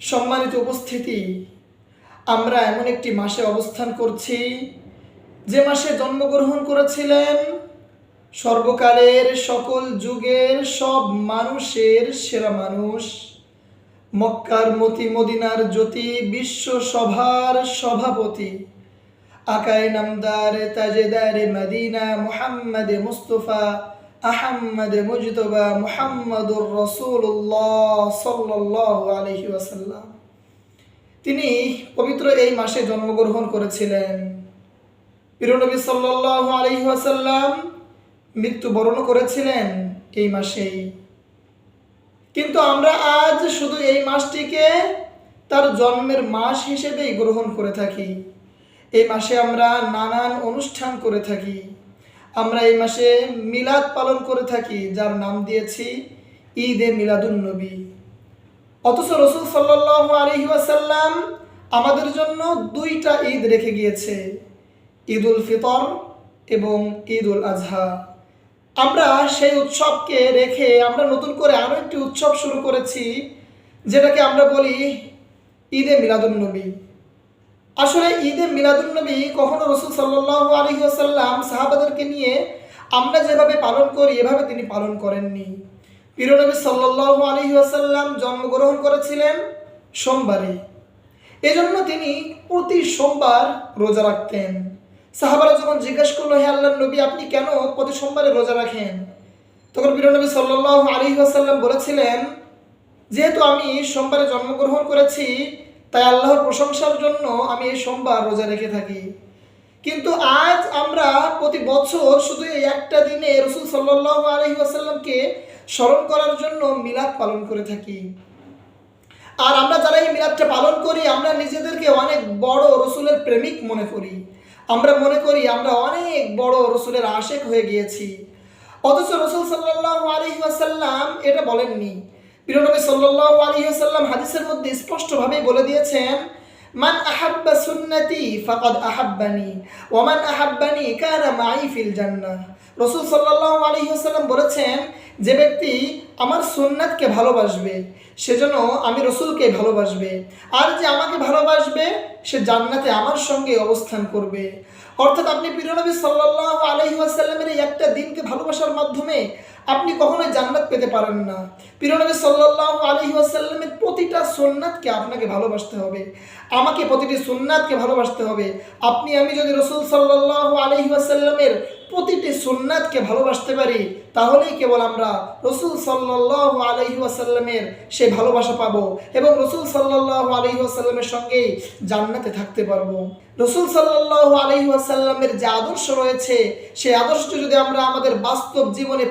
সম্মানিত উপস্থিতি, আমরা এমন একটি মাসে অবস্থান করছি। যে মাসে জন্মগ্রহণ করেছিলেন সর্বকালের সকল যুগের সব মানুষের সেরা মানুষ, মক্কার মতি মদিনার জ্যোতি, বিশ্ব সভার সভাপতি, আকায় নামদার, তাজেদার, মদিনা, মোহাম্মদে মুস্তফা আহম্মদ মুজতবা মুহাম্মদুর রসুল্লাহ সাল্লাহ আলহি ওয়াসাল্লাম। তিনি পবিত্র এই মাসে জন্মগ্রহণ করেছিলেন। পিরনবী সাল্লাহ আলহি ওয়াসাল্লাম মৃত্যুবরণ করেছিলেন এই মাসেই। কিন্তু আমরা আজ শুধু এই মাসটিকে তার জন্মের মাস হিসেবেই গ্রহণ করে থাকি। এই মাসে আমরা নানান অনুষ্ঠান করে থাকি। আমরা এই মাসে মিলাদ পালন করে থাকি, যার নাম দিয়েছি ঈদ এ মিলাদুন্নবী অথচ রসুল সাল্লাহ আলহি আমাদের জন্য দুইটা ঈদ রেখে গিয়েছে ঈদ উল ফিতর এবং ঈদ উল আজহা। আমরা সেই উৎসবকে রেখে আমরা নতুন করে আরও একটি উৎসব শুরু করেছি, যেটাকে আমরা বলি ঈদে মিলাদুন্নবী আসলে ঈদে মিলাদুন্নবী কখনো রসুল সাল্লাহ আলী আসাল্লাম সাহাবাদেরকে নিয়ে আমরা যেভাবে পালন করি, এভাবে তিনি পালন করেননি। পিরনবী সাল্লাহ আলী আসাল্লাম জন্মগ্রহণ করেছিলেন সোমবারে। এজন্য তিনি প্রতি সোমবার রোজা রাখতেন। সাহাবারা যখন জিজ্ঞেস করল, হে আল্লাহ নবী, আপনি কেন প্রতি সোমবারে রোজা রাখেন? তখন বীরনবী সাল্লাহ আলী আসাল্লাম বলেছিলেন, যেহেতু আমি সোমবারে জন্মগ্রহণ করেছি তাই আল্লাহর প্রশংসার জন্য আমি এই সোমবার রোজা রেখে থাকি। কিন্তু আজ আমরা প্রতি বছর শুধু এই একটা দিনে রসুল সাল্লাহ আলহি আসাল্লামকে স্মরণ করার জন্য মিলাদ পালন করে থাকি। আর আমরা যারা এই মিলাদটা পালন করি, আমরা নিজেদেরকে অনেক বড় রসুলের প্রেমিক মনে করি। আমরা মনে করি আমরা অনেক বড় রসুলের আশেক হয়ে গিয়েছি। অথচ রসুল সাল্লাহ আলহি আসাল্লাম এটা বলেননি। প্রিয়নবী সাল্লাহ আলী আসাল্লাম হাদিসের মধ্যে স্পষ্টভাবেই বলে দিয়েছেন, মান আহাব্বা সুন্নতি ফাকাদ আহাব্বানি ওমান আহাব্বানি কানা মাই ফিল জান্নাহ। রসুল সাল্লাহ আলী আসাল্লাম বলেছেন, যে ব্যক্তি আমার সুন্নাতকে ভালোবাসবে সেজন্য আমি রসুলকে ভালোবাসবে, আর যে আমাকে ভালোবাসবে, সে জান্নাতে আমার সঙ্গে অবস্থান করবে। অর্থাৎ আপনি প্রিয়নবী সাল্লাহ আলহি আসাল্লামের এই একটা দিনকে ভালোবাসার মাধ্যমে আপনি কখনোই জান্নাত পেতে পারেন না। পিরনবী সাল্লাহ আলহি আসাল্লামের প্রতিটা সুন্নাতকে আপনাকে ভালোবাসতে হবে। আমাকে প্রতিটি সুন্নাতকে ভালোবাসতে হবে। আপনি, আমি যদি রসুল সাল্লাহ আলহি আসাল্লামের প্রতিটি সুন্নাতকে ভালোবাসতে পারি, তাহলেই কেবল আমরা রসুল সাল্লাহ আলহি আসাল্লামের সেই ভালোবাসা পাবো এবং রসুল সাল্লাহ আলহি আসাল্লামের সঙ্গেই জান্নাতে থাকতে পারব। রসুল সাল্লাহ আলহি আসাল্লামের যে আদর্শ রয়েছে সেই আদর্শটি যদি আমরা আমাদের বাস্তব জীবনে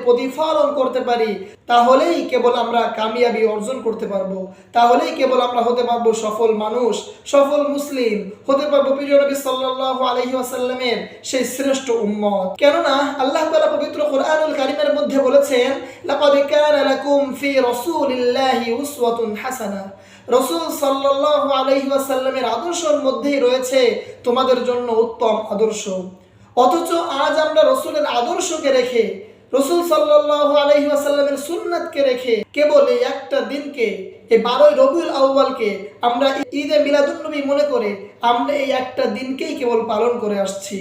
প্রতিফলন করতে পারি, তাহলেই কেবল আমরা কামিয়াবি অর্জন করতে পারব। তাহলেই কেবল আমরা হতে পারব সফল মানুষ, সফল মুসলিম, হতে পারব প্রিয় নবী সাল্লাল্লাহু আলাইহি ওয়াসাল্লামের সেই শ্রেষ্ঠ উম্মত। কেননা আল্লাহ তাআলা পবিত্র কোরআনুল কারীমের মধ্যে বলেছেন হাসানা। রসুল সাল্লাল্লাহু আলাইহি ওয়াসাল্লামের আদর্শের মধ্যেই রয়েছে তোমাদের জন্য উত্তম আদর্শ। অথচ আজ আমরা রসুলের আদর্শকে রেখে রসুল সাল্লাহ আলহি আসাল্লামের সুন্নাতকে রেখে কেবল এই একটা দিনকে, এই বারোই রবিউল আউ্বালকে আমরা ঈদে মিলাদুন্নবী মনে করে আমরা এই একটা দিনকেই কেবল পালন করে আসছি।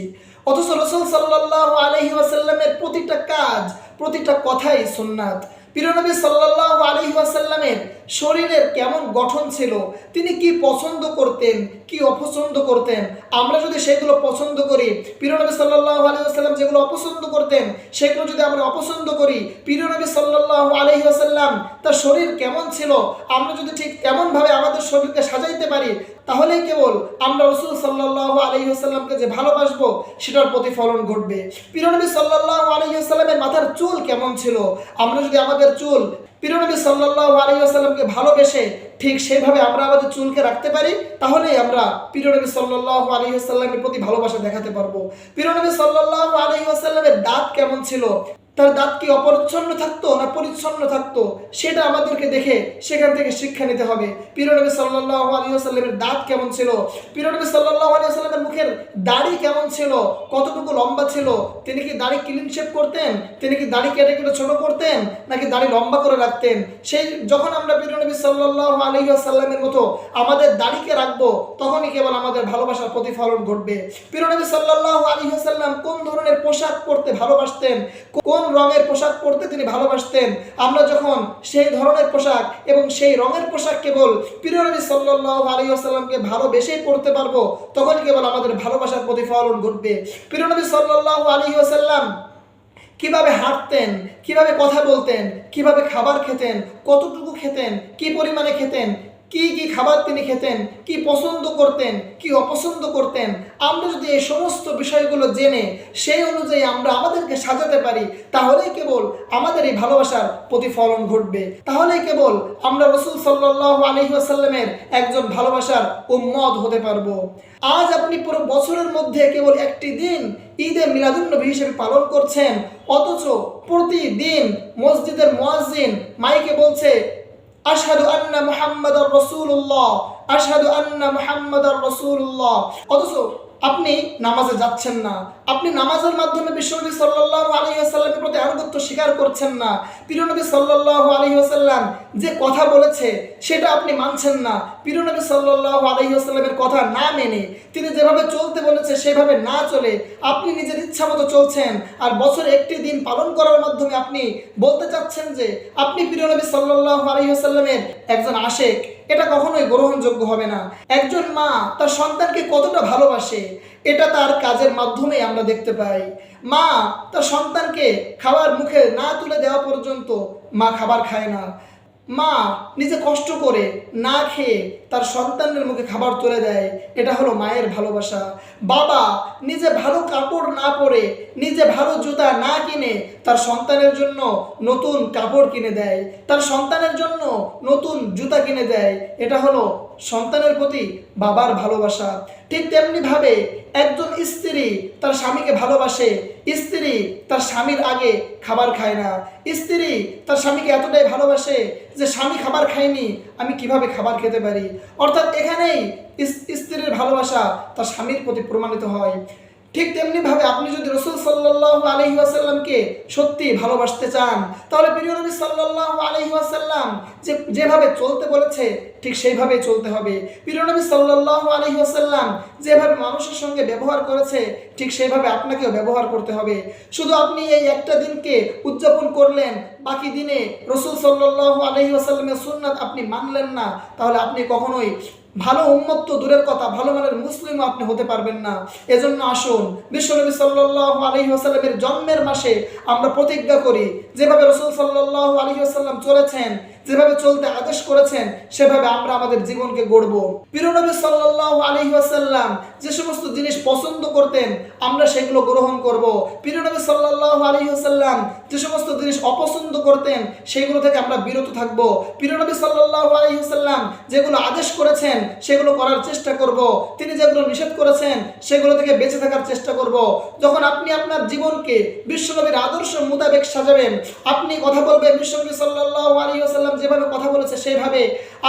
অথচ রসুল সাল্লাহ আলহি আসাল্লামের প্রতিটা কাজ, প্রতিটা কথাই সুন্নাত। পিরনবী সাল্লাহ আলহি আসাল্লামের শরীরের কেমন গঠন ছিল, তিনি কি পছন্দ করতেন, কি অপছন্দ করতেন? আমরা যদি সেগুলো পছন্দ করি পিরনবী সাল্লাহ আলহি আসাল্লাম যেগুলো অপছন্দ করতেন, সেগুলো যদি আমরা অপছন্দ করি পিরনবী সাল্লাহ আলহি আসাল্লাম তার শরীর কেমন ছিল, আমরা যদি ঠিক তেমনভাবে আমাদের শরীরকে সাজাইতে পারি, তাহলেই কেবল আমরা রসুল সাল্লাহ আলহি আসাল্লামকে যে ভালোবাসবো, সেটার প্রতিফলন ঘটবে। পিরনবী সাল্লাহ আলহি আসাল্লামের মাথার চুল কেমন ছিল, আমরা যদি আমাদের চুল। পিরনবী সাল্লাহ আলিয়াকে ভালোবেসে ঠিক সেভাবে আমরা আমাদের চুলকে রাখতে পারি, তাহলেই আমরা পিরনবী সাল্লাহ আলী আসাল্লামের প্রতি ভালোবাসা দেখাতে পারব। পিরনবী সাল্লাহ আলী আসাল্লামের দাঁত কেমন ছিল? তার দাঁত কি অপরিচ্ছন্ন থাকতো না পরিচ্ছন্ন থাকতো? সেটা আমাদেরকে দেখে সেখান থেকে শিক্ষা নিতে হবে। পিরনবী সাল্লাহ আলী আসাল্লামের দাঁত কেমন ছিল? পিরনবী সাল্লাহ আলী আসাল্লামের মুখের দাড়ি কেমন ছিল? কতটুকু লম্বা ছিল? তিনি কি দাড়ি ক্লিন শেপ করতেন? তিনি কি দাড়ি কেটে কেটে ছোট করতেন? নাকি দাড়ি লম্বা করে রাখতেন? সেই যখন আমরা পিরনবী সাল্লাহ আলী আসাল্লামের মতো আমাদের দাড়িকে রাখব, তখনই কেবল আমাদের ভালোবাসার প্রতিফলন ঘটবে। পিরনবী সাল্লাহ আলী আসাল্লাম কোন ধরনের পোশাক পরতে ভালোবাসতেন? কোন রঙের পোশাক পরতে তিনি ভালোবাসতেন, আমরা যখন সেই ধরনের পোশাক এবং সেই রঙের পোশাক কেবল প্রিয় নবী সাল্লাল্লাহু আলাইহি ওয়াসাল্লামকে ভালোবেসেই পড়তে পারব তখন কেবল আমাদের ভালোবাসার প্রতিফলন ঘটবে। প্রিয় নবী সাল্লাল্লাহু আলাইহি ওয়াসাল্লাম কীভাবে হাঁটতেন, কীভাবে কথা বলতেন, কীভাবে খাবার খেতেন, কতটুকু খেতেন, কি পরিমাণে খেতেন কি কি খাবার তিনি খেতেন, কি পছন্দ করতেন, কি অপছন্দ করতেন, আমরা যদি এই সমস্ত বিষয়গুলো জেনে সেই অনুযায়ী আমরা আমাদেরকে সাজাতে পারি, তাহলেই কেবল আমাদের এই ভালোবাসার প্রতিফলন ঘটবে। তাহলেই কেবল আমরা রসুল সাল্লাহ আলহিহাসাল্লামের একজন ভালোবাসার উম্মত হতে পারব। আজ আপনি পুরো বছরের মধ্যে কেবল একটি দিন ঈদে মিলাদুন্নবী হিসেবে পালন করছেন, অথচ প্রতিদিন মসজিদের মোয়াজ্জিন মাইকে বলছে আশহাদু আন্না মুহাম্মাদার রাসূলুল্লাহ আশহাদু আন্না মুহাম্মাদার রাসূলুল্লাহ। অথচ আপনি নামাজে যাচ্ছেন না। আপনি নামাজের মাধ্যমে বিশ্বনবী সাল্লাল্লাহু আলাইহি ওয়াসাল্লামের প্রতি আনুগত্য স্বীকার করছেন না। প্রিয়নবী সাল্লাল্লাহু আলাইহি ওয়াসাল্লাম যে কথা বলেছে, সেটা আপনি মানছেন না। প্রিয়নবী সাল্লাল্লাহু আলাইহি ওয়াসাল্লামের কথা না মেনে, তিনি যেভাবে চলতে বলেছে, সেভাবে না চলে আপনি নিজের ইচ্ছা মতো চলছেন। আর বছর একটি দিন পালন করার মাধ্যমে আপনি বলতে চাচ্ছেন যে, আপনি প্রিয়নবী সাল্লাল্লাহু আলাইহি ওয়াসাল্লামের একজন আশেক এটা কখনোই গ্রহণযোগ্য হবে না। একজন মা তার সন্তানকে কতটা ভালোবাসে, এটা তার কাজের মাধ্যমে আমরা দেখতে পাই। মা তার সন্তানকে খাবার মুখে না তুলে দেওয়া পর্যন্ত মা খাবার খায় না। মা নিজে কষ্ট করে না খেয়ে তার সন্তানের মুখে খাবার তুলে দেয়। এটা হলো মায়ের ভালোবাসা। বাবা নিজে ভালো কাপড় না পরে, নিজে ভালো জুতা না কিনে তার সন্তানের জন্য নতুন কাপড় কিনে দেয়। তার সন্তানের জন্য নতুন জুতা কিনে দেয়। এটা হলো সন্তানের প্রতি বাবার ভালোবাসা। ঠিক তেমনিভাবে একজন স্ত্রী তার স্বামীকে ভালোবাসে, স্ত্রী তার স্বামীর আগে খাবার খায় না। স্ত্রী তার স্বামীকে এতটাই ভালোবাসে যে স্বামী খাবার খায়নি, আমি কীভাবে খাবার খেতে পারি? অর্থাৎ এখানেই স্ত্রীর ভালোবাসা তার স্বামীর প্রতি প্রমাণিত হয়। ঠিক তেমনিভাবে আপনি যদি রসুল সাল্লাহ আলহি আসাল্লামকে সত্যি ভালোবাসতে চান, তাহলে প্রিয় নবী সাল্লাহ আলহি আসাল্লাম যে, যেভাবে চলতে বলেছে, ঠিক সেইভাবেই চলতে হবে। প্রিয় সাল্লাহ আলহি আসাল্লাম যেভাবে মানুষের সঙ্গে ব্যবহার করেছে, ঠিক সেইভাবে আপনাকেও ব্যবহার করতে হবে। শুধু আপনি এই একটা দিনকে উদযাপন করলেন, বাকি দিনে রসুল সাল্লাহ আলহি আসাল্লামের সুন্নাত আপনি মানলেন না, তাহলে আপনি কখনোই ভালো উন্মত্ত দূরের কথা, ভালো মানের মুসলিমও আপনি হতে পারবেন না। এজন্য আসুন, বিশ্বনবী সাল্লাহ আলহি জন্মের মাসে আমরা প্রতিজ্ঞা করি যেভাবে রসুল সাল্লাহ আলহি আসাল্লাম চলেছেন, যেভাবে চলতে আদেশ করেছেন, সেভাবে আমরা আমাদের জীবনকে গড়ব। প্রিয়নবী সাল্লাহ আলহি আসাল্লাম যে সমস্ত জিনিস পছন্দ করতেন, আমরা সেগুলো গ্রহণ করব। প্রিয়নবী সাল্লাহ আলহি আসাল্লাম যে সমস্ত জিনিস অপছন্দ করতেন, সেগুলো থেকে আমরা বিরত থাকব। প্রিয়নবী সাল্লাহ আলহি আসাল্লাম যেগুলো আদেশ করেছেন, সেগুলো করার চেষ্টা করব। তিনি যেগুলো নিষেধ করেছেন, সেগুলো থেকে বেঁচে থাকার চেষ্টা করব। যখন আপনি আপনার জীবনকে বিশ্বনবীর আদর্শ মোতাবেক সাজাবেন আপনি কথা বলবেন বিশ্বনবী সাল্লাহ আলী আসাল্লাম যেভাবে কথা বলেছে সেইভাবে।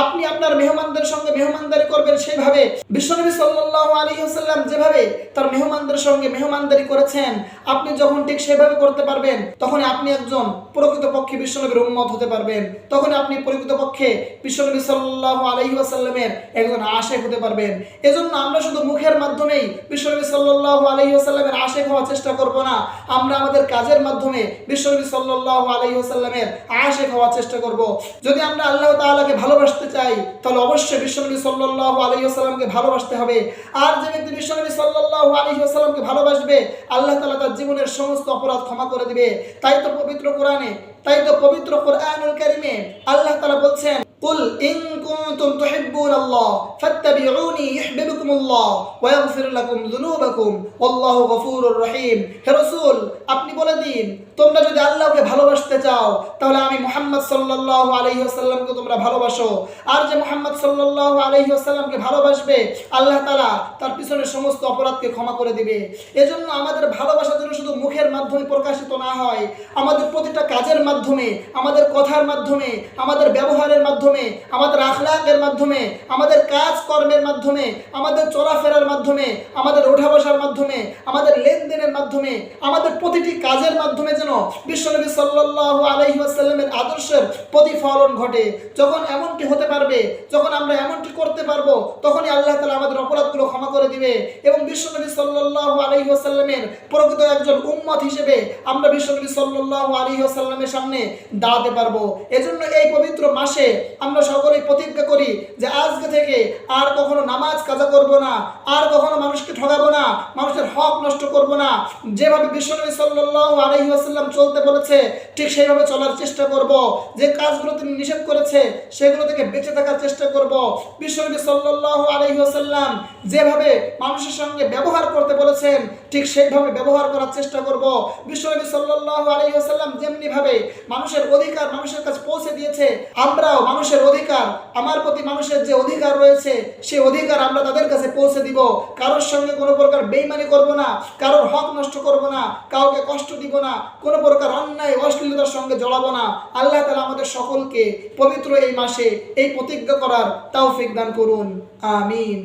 আপনি আপনার মেহমানদের সঙ্গে মেহমানদারি করবেন সেইভাবে। বিশ্বনবী সাল্লাহ আলী আসাল্লাম যেভাবে তার মেহমানদের সঙ্গে মেহমানদারি করেছেন, আপনি যখন ঠিক সেভাবে করতে পারবেন, তখন আপনি একজন প্রকৃতপক্ষে বিশ্বনবীর উন্মত হতে পারবেন। তখন আপনি প্রকৃতপক্ষে বিশ্বনবী সাল্লাহ আলহি আসাল্লামের একজন আশেক হতে পারবেন। এজন্য আমরা শুধু মুখের মাধ্যমেই বিশ্বনবী সাল্লাহ আলহি আসাল্লামের আশেক হওয়ার চেষ্টা করব না। আমরা আমাদের কাজের মাধ্যমে বিশ্বনবী সাল্লাহ আলহি আসাল্লামের আশেক হওয়ার চেষ্টা করব। যদি আমরা আল্লাহ তাআলাকে ভালোবাসতে চাই, তাহলে অবশ্যই বিশ্বনবী সাল্লাহ আলহিহাসাল্লামকে ভালোবাসতে হবে। আর যে ব্যক্তি বিশ্বনবী সাল্লাহ আলহিহাসাল্লামকে ভালোবাসবে, আল্লাহ তালা তার জীবনের সমস্ত অপরাধ ক্ষমা করে দিবে। তাই তো পবিত্র কোরআনে, তাই তো পবিত্র কোরআনুল কারিমে আল্লাহ তালা বলছেন, কুল ইন كنتم تحبون الله فاتبعوني يحببكم الله ويغفر لكم ذنوبكم والله غفور رحيم হে রাসূল আপনি বলে দিন তোমরা যদি আল্লাহকে ভালোবাসতে চাও তাহলে আমি মুহাম্মদ সাল্লাল্লাহু আলাইহি ওয়াসাল্লামকে তোমরা ভালোবাসো আর যে মুহাম্মদ সাল্লাল্লাহু আলাইহি ওয়াসাল্লামকে ভালোবাসবে আল্লাহ তাআলা তার পিছনে সমস্ত অপরাধকে ক্ষমা করে দিবে এজন্য আমাদের ভালোবাসা যেন শুধু মুখের মাধ্যমে প্রকাশিত না হয় আমাদের প্রতিটা কাজের মাধ্যমে আমাদের কথার মাধ্যমে আমাদের ব্যবহারের মাধ্যমে আমাদের আখলাকের মাধ্যমে, আমাদের কাজ কর্মের মাধ্যমে, আমাদের চলাফেরার মাধ্যমে, আমাদের ওঠা বসার মাধ্যমে, আমাদের লেনদেনের মাধ্যমে, আমাদের প্রতিটি কাজের মাধ্যমে যেন বিশ্বনবী সাল্লাল্লাহু আলাইহি ওয়াসাল্লামের আদর্শের প্রতিফলন ঘটে। যখন এমনটি হতে পারবে, যখন আমরা এমনটি করতে পারব, তখনই আল্লাহ তালা আমাদের অপরাধগুলো ক্ষমা করে দিবে এবং বিশ্বনবী সাল্লাল্লাহু আলাইহি ওয়াসাল্লামের প্রকৃত একজন উম্মত হিসেবে আমরা বিশ্বনবী সাল্লাল্লাহু আলাইহি ওয়াসাল্লামের সামনে দাঁড়াতে পারব। এজন্য এই পবিত্র মাসে আমরা সকলেই প্রতিজ্ঞা করি যে আজকে থেকে আর কখনো নামাজ কাজা করব না, আর কখনো মানুষকে ঠকাবো না, মানুষের হক নষ্ট করব না। যেভাবে বিশ্বনবী সাল্লাল্লাহু আলাইহি ওয়াসাল্লাম চলতে বলেছে, ঠিক সেইভাবে চলার চেষ্টা করব। যে কাজগুলো তিনি নিষেধ করেছে, সেগুলো থেকে বেঁচে থাকার চেষ্টা করব। বিশ্বনবী সাল্লাল্লাহু আলাইহি ওয়াসাল্লাম যেভাবে মানুষের সঙ্গে ব্যবহার করতে বলেছেন, ঠিক সেইভাবে ব্যবহার করার চেষ্টা করব। বিশ্বনবী সাল্লাল্লাহু আলাইহি ওয়াসাল্লাম যেমনি ভাবে মানুষের অধিকার মানুষের কাছে দিয়েছে আমরাও মানুষের অধিকার, আমার প্রতি মানুষের যে অধিকার রয়েছে, সেই অধিকার আমরা তাদের কাছে পৌঁছে দিব। কারোর সঙ্গে কোনো প্রকার বেইমানি করব না, কারোর হক নষ্ট করব না, কাউকে কষ্ট দিব না, কোনো প্রকার অন্যায়, অশ্লীলতার সঙ্গে জড়াবো না। আল্লাহ তালা আমাদের সকলকে পবিত্র এই মাসে এই প্রতিজ্ঞা করার তৌফিক দান করুন। আমিন।